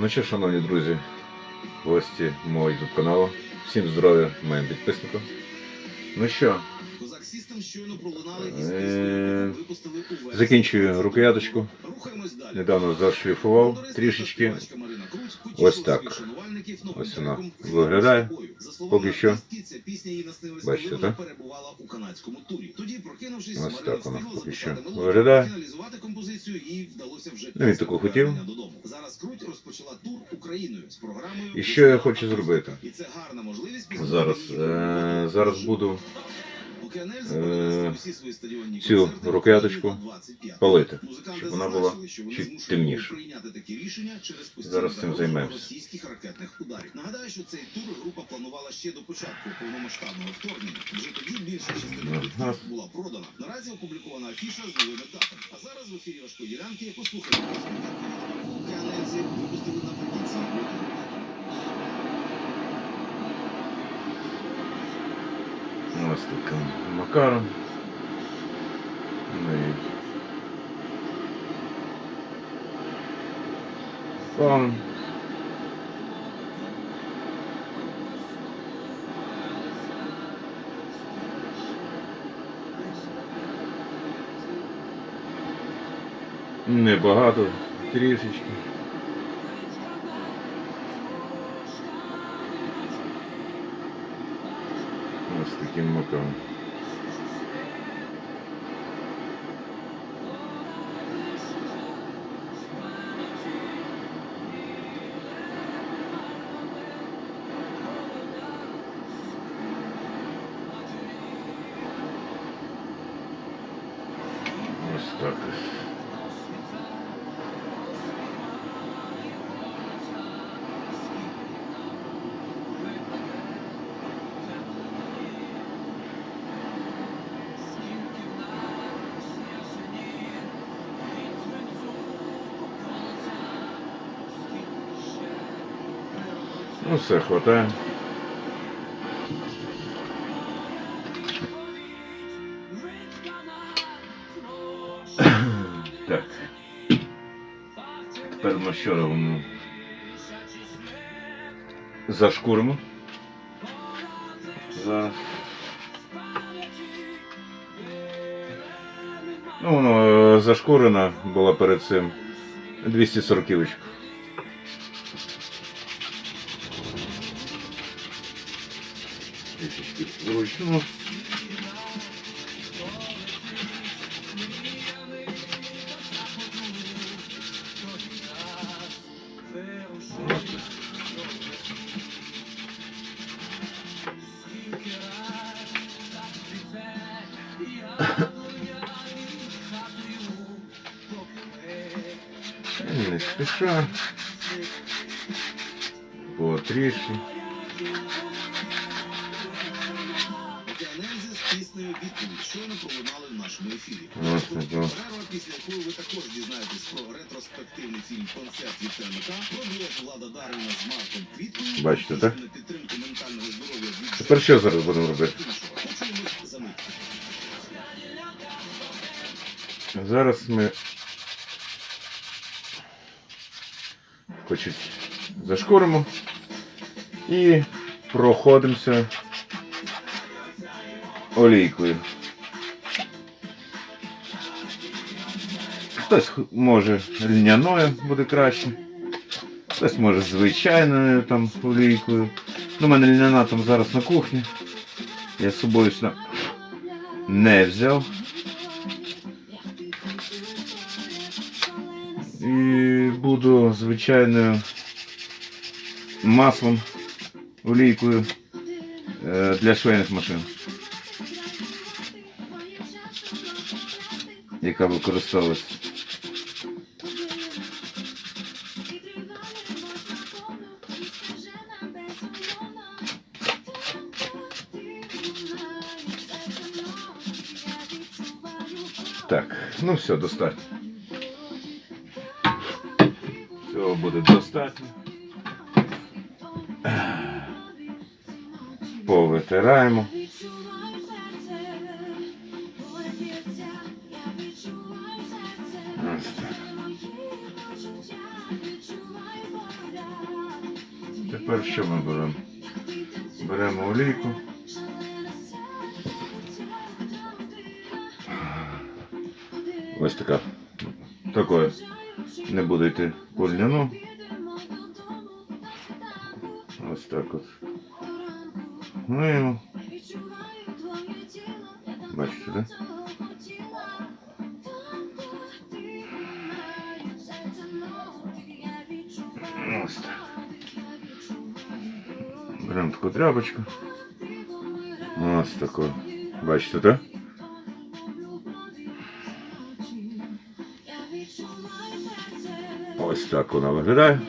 Ну що, шановні друзі, гості мого YouTube каналу. Всім здоров'я моїм підписникам. Ну що, Е, закінчую рукояточку. Недавно зашліфував трішечки. Ось так. Шанувальників Ось вона виглядає. Поки що. Бачите, так? Ось так вона поки що виглядає. Ну, він таку хотів. додому. Зараз Круть розпочала тур Україною з програмою І що я хочу зробити? І це гарна можливість Зараз, е, зараз буду е, цю рукояточку палити, щоб вона була чуть постійну Зараз цим займемося. російських ракетних ударів. Нагадаю, що цей тур група планувала ще до початку повномасштабного вторгнення. Вже тоді більша частина Ага. була продана. Наразі опублікована афіша з новими датами. А зараз в ефірі важкої ділянки послухаємо пісню випустили наприкінці. Ось таким макаром. Пам. Небагато, трішечки. Ось таким макаром. Ось так ось. Ну все, хватає. Так. Тепер ми що робимо? Зашкуримо. Зараз. Ну, воно е, зашкурено було перед цим 240 -очку. Трішечки вручну. Не спіша. Потрішки. Піснею «Відповідь» щойно пролунали в нашому ефірі. Перерва, після якої ви також дізнаєтесь про ретроспективний фільм «Концерт від ТНК», про дует Влада Дарвіна з Марком Квіткою, Бачите, так? на підтримку ментального здоров'я від Тепер що зараз будемо робити? Почуємось за мить. Зараз ми хочуть зашкуримо і проходимося олійкою. Хтось може льняною буде краще, хтось може звичайною там олійкою. Ну, у мене льняна там зараз на кухні. Я з собою сюди не взяв. І буду звичайною маслом, олійкою е, для швейних машин, яка використовується. Так, ну все, достатньо. Цього буде достатньо. Повитираємо. Тепер що ми беремо? Беремо олійку. Ось така. Такое. Не буду йти по. Ось так от. Миємо. Бачите, да? Ось так. Беремо таку тряпочку. Ось таку. Бачите, так? Ось так вона виглядає.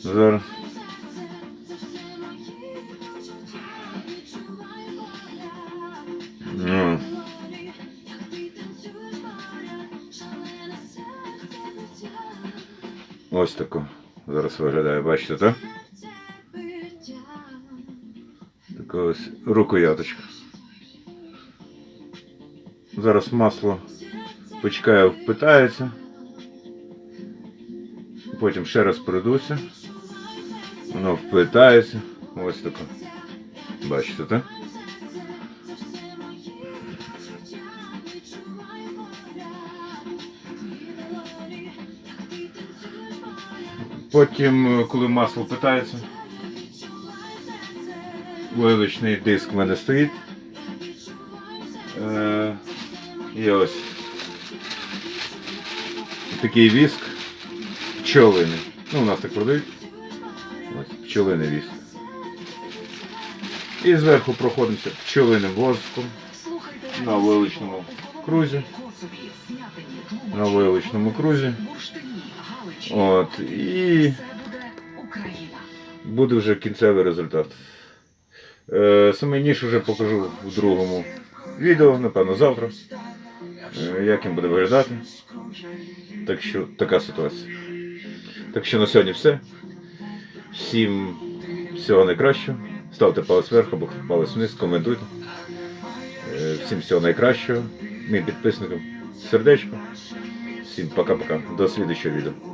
Зараз. Ну, ось тако. Зараз виглядає, бачите, так? Така ось рукояточка. Зараз масло почекає, впитається. Потім ще раз пройдуся. Воно впитається. Ось таке. Бачите, так? Потім, е, коли масло впитається, вилочний диск в мене стоїть. Е, і ось такий віск пчолиний. Ну, у нас так продають. Ось пчолиний віск. І зверху проходимося пчолиним воском на виличному крузі. На виличному крузі. От. І буде вже кінцевий результат. Саме ніж вже покажу в другому відео, напевно, завтра. Е, Як він буде виглядати. Так що така ситуація. Так що на сьогодні все. Всім всього найкращого. Ставте палець вверх або палець вниз, коментуйте. Е, Всім всього найкращого. Моїм підписникам сердечко. Всім пока-пока. До слідчого відео.